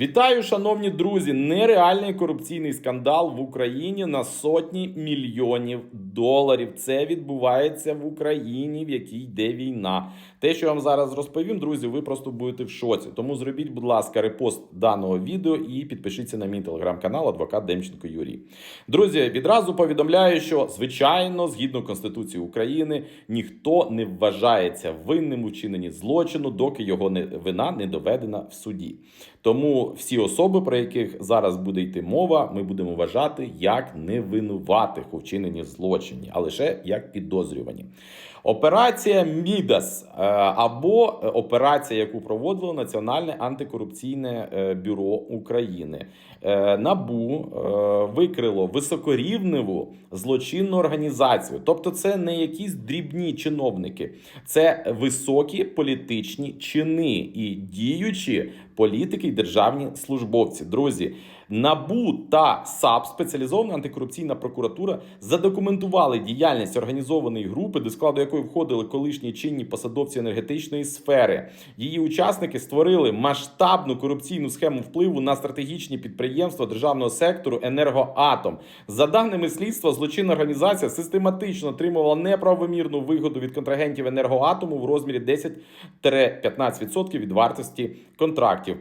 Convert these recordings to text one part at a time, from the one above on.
Вітаю, шановні друзі! Нереальний корупційний скандал в Україні на сотні мільйонів доларів. Це відбувається в Україні, в якій йде війна. Те, що я вам зараз розповім, друзі, ви просто будете в шоці. Тому зробіть, будь ласка, репост даного відео і підпишіться на мій телеграм-канал Адвокат Демченко Юрій. Друзі, відразу повідомляю, що звичайно, згідно Конституції України, ніхто не вважається винним у вчиненні злочину, доки його не вина не доведена в суді. Тому всі особи, про яких зараз буде йти мова, ми будемо вважати як невинуватих у вчиненні злочині, а лише як підозрювані. Операція Мідас е, або операція, яку проводило Національне антикорупційне е, бюро України. Е, Набу е, викрило високорівневу злочинну організацію. Тобто, це не якісь дрібні чиновники, це високі політичні чини і діючі політики і державні службовці. Друзі, НАБУ та САП, спеціалізована антикорупційна прокуратура, задокументували діяльність організованої групи, до складу якої входили колишні чинні посадовці енергетичної сфери. Її учасники створили масштабну корупційну схему впливу на стратегічні підприємства державного сектору енергоатом. За даними слідства, злочинна організація систематично отримувала неправомірну вигоду від контрагентів енергоатому в розмірі 10-15% від вартості контрактів.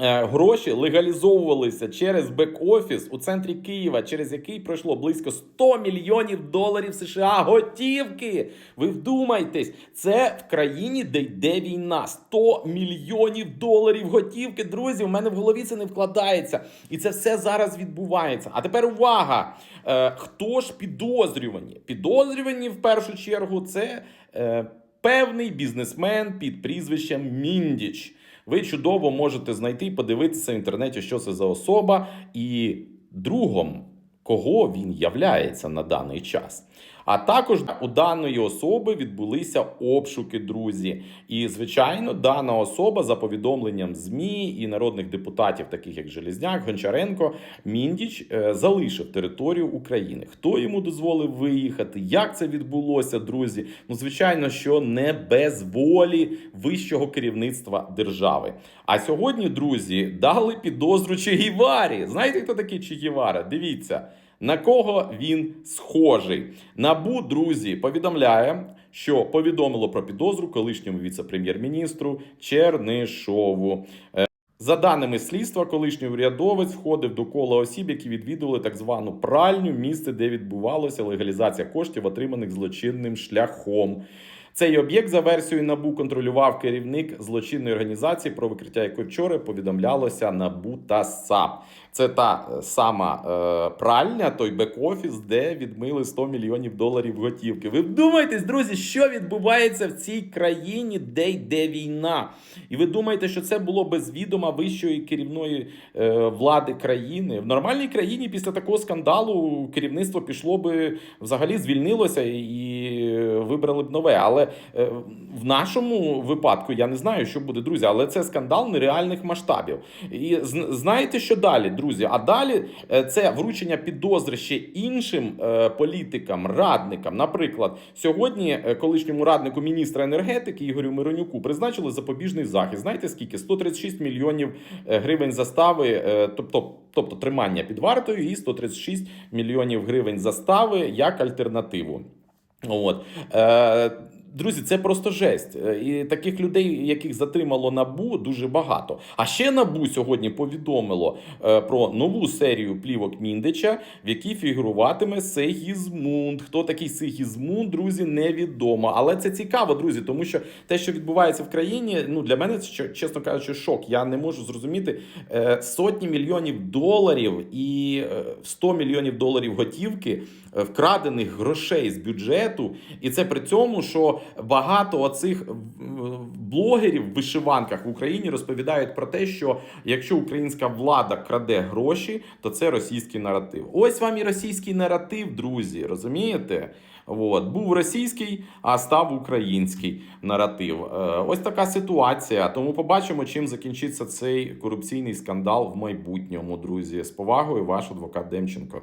Е, Гроші легалізовувалися через бек-офіс у центрі Києва, через який пройшло близько 100 мільйонів доларів США готівки. Ви вдумайтесь, це в країні, де йде війна. 100 мільйонів доларів готівки. Друзі, у мене в голові це не вкладається. І це все зараз відбувається. А тепер увага! Е, Хто ж підозрювані? Підозрювані в першу чергу це е, певний бізнесмен під прізвищем Міндіч. Ви чудово можете знайти і подивитися в інтернеті, що це за особа, і другом, кого він являється на даний час. А також у даної особи відбулися обшуки, друзі. І, звичайно, дана особа за повідомленням ЗМІ і народних депутатів, таких як Железняк, Гончаренко, Міндіч, е, залишив територію України. Хто йому дозволив виїхати? Як це відбулося, друзі? Ну, звичайно, що не без волі вищого керівництва держави. А сьогодні, друзі, дали підозру Че Гіварі. Знаєте, хто такий Че Гівара? Дивіться. На кого він схожий? Набу, друзі, повідомляє, що повідомило про підозру колишньому віце-прем'єр-міністру Чернишову. Е, За даними слідства, колишній урядовець входив до кола осіб, які відвідували так звану пральню, місце, де відбувалася легалізація коштів, отриманих злочинним шляхом. Цей об'єкт за версією набу контролював керівник злочинної організації, про викриття якої вчора повідомлялося набу та САП. Це та е, сама е, пральня, той бек-офіс, де відмили 100 мільйонів доларів готівки. Ви вдумайтесь, друзі, що відбувається в цій країні, де йде війна. І ви думаєте, що це було без відома вищої керівної е, влади країни? В нормальній країні після такого скандалу керівництво пішло би взагалі звільнилося і вибрали б нове. Але е, в нашому випадку я не знаю, що буде, друзі, але це скандал нереальних масштабів. І з- знаєте, що далі, друзі? А далі е, це вручення підозри ще іншим е, політикам, радникам. Наприклад, сьогодні колишньому раднику міністра енергетики Ігорю Миронюку призначили запобіжний захист. Знаєте скільки? 136 мільйонів гривень застави, тобто, тобто тримання під вартою, і 136 мільйонів гривень застави як альтернативу. От. Е, Друзі, це просто жесть. Е, І таких людей, яких затримало набу, дуже багато. А ще набу сьогодні повідомило е, про нову серію плівок Міндича, в якій фігуруватиме Сегізмунд. Хто такий Сегізмунд, друзі, невідомо. Але це цікаво, друзі, тому що те, що відбувається в країні, ну для мене це чесно кажучи, шок. Я не можу зрозуміти е, сотні мільйонів доларів і е, 100 мільйонів доларів готівки вкрадених грошей з бюджету, і це при цьому, що багато оцих блогерів в вишиванках в Україні розповідають про те, що якщо українська влада краде гроші, то це російський наратив. Ось вам і російський наратив, друзі, розумієте? От. Був російський, а став український наратив. Е, Ось така ситуація. Тому побачимо, чим закінчиться цей корупційний скандал в майбутньому, друзі. З повагою, ваш адвокат Демченко.